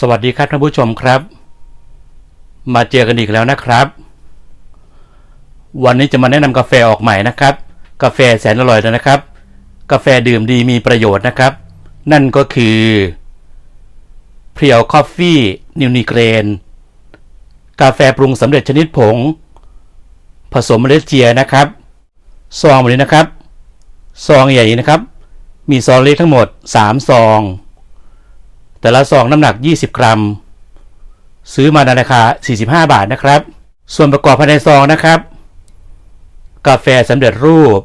สวัสดีครับท่านผู้ชมครับ มาเจอกันอีกแล้วนะครับ วันนี้จะมาแนะนำกาแฟออกใหม่นะครับ กาแฟแสนอร่อยเลยนะครับ กาแฟดื่มดีมีประโยชน์นะครับ นั่นก็คือเพียวคอฟฟี่นิวนิเกรน กาแฟปรุงสำเร็จชนิดผง ผสมเมล็ดเจียนะครับซองแบบนี้นะครับ ซองใหญ่นะครับ มีซองเล็กทั้งหมด 3 ซอง แต่ละซองน้ำหนัก 20 กรัม ซื้อมาในราคา 45 บาทนะครับ ส่วนประกอบภายในซองนะครับ กาแฟสำเร็จรูป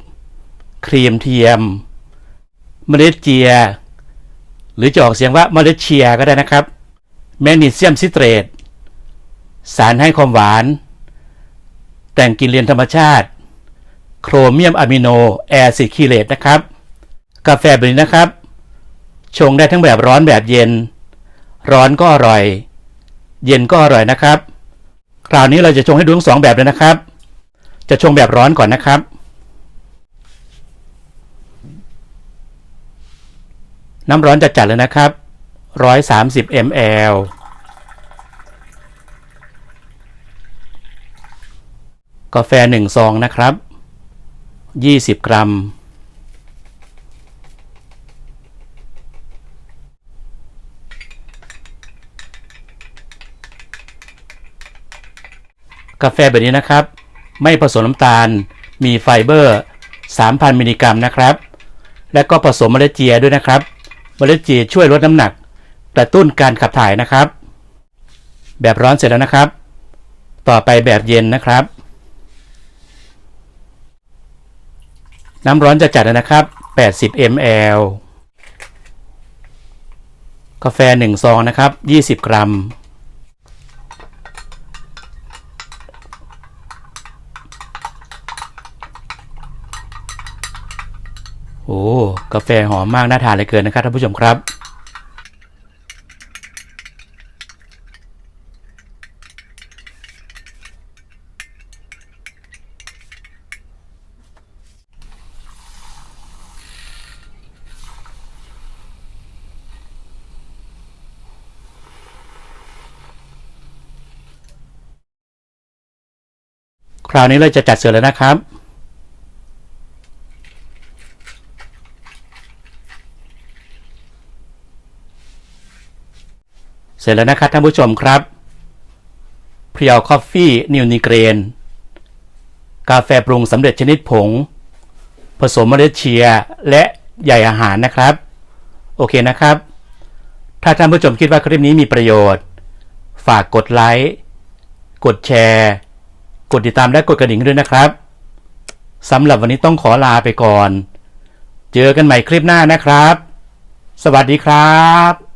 ครีมเทียม เมล็ดเจีย หรือจะออกเสียงว่าเมล็ดเชียก็ได้นะครับ แมกนีเซียมซิเตรต สารให้ความหวาน แต่งกลินเรียนธรรมชาติ โครเมียมอะมิโนแอซิดคีเลตนะครับ กาแฟแบบนี้นะครับชงได้ทั้งแบบร้อนแบบเย็น ร้อนก็อร่อย เย็นก็อร่อยนะครับ คราวนี้เราจะชงให้ดูทั้งสองแบบเลยนะครับ จะชงแบบร้อนก่อนนะครับน้ำร้อนจะจัดเลยนะครับ 130 ml กาแฟหนึ่งซองนะครับ 20 กรัม กาแฟแบบนี้นะครับ ไม่ผสมน้ำตาล มีไฟเบอร์ 3,000 มิลลิกรัมนะครับ และก็ผสมเมล็ดเจียด้วยนะครับ เมล็ดเจียช่วยลดน้ำหนักกระตุ้นการขับถ่ายนะครับ แบบร้อนเสร็จแล้วนะครับ ต่อไปแบบเย็นนะครับ น้ำร้อนจะจัดนะครับ 80 ml กาแฟ 1 ซองนะครับ 20 กรัม โอ้กาแฟหอมมากน่าทานเลยเกินนะครับท่านผู้ชมครับ คราวนี้เราจะจัดเสิร์ฟแล้วนะครับ เสร็จแล้วนะครับท่านผู้ชมครับเพียวคอฟฟี่นิวนิเกรน กาแฟปรุงสำเร็จชนิดผง ผสมเมล็ดเชียและใยอาหารนะครับ โอเคนะครับ ถ้าท่านผู้ชมคิดว่าคลิปนี้มีประโยชน์ ฝากกดไลค์กดแชร์ กดติดตามและกดกระดิ่งด้วยนะครับสำหรับวันนี้ต้องขอลาไปก่อน เจอกันใหม่คลิปหน้านะครับ สวัสดีครับ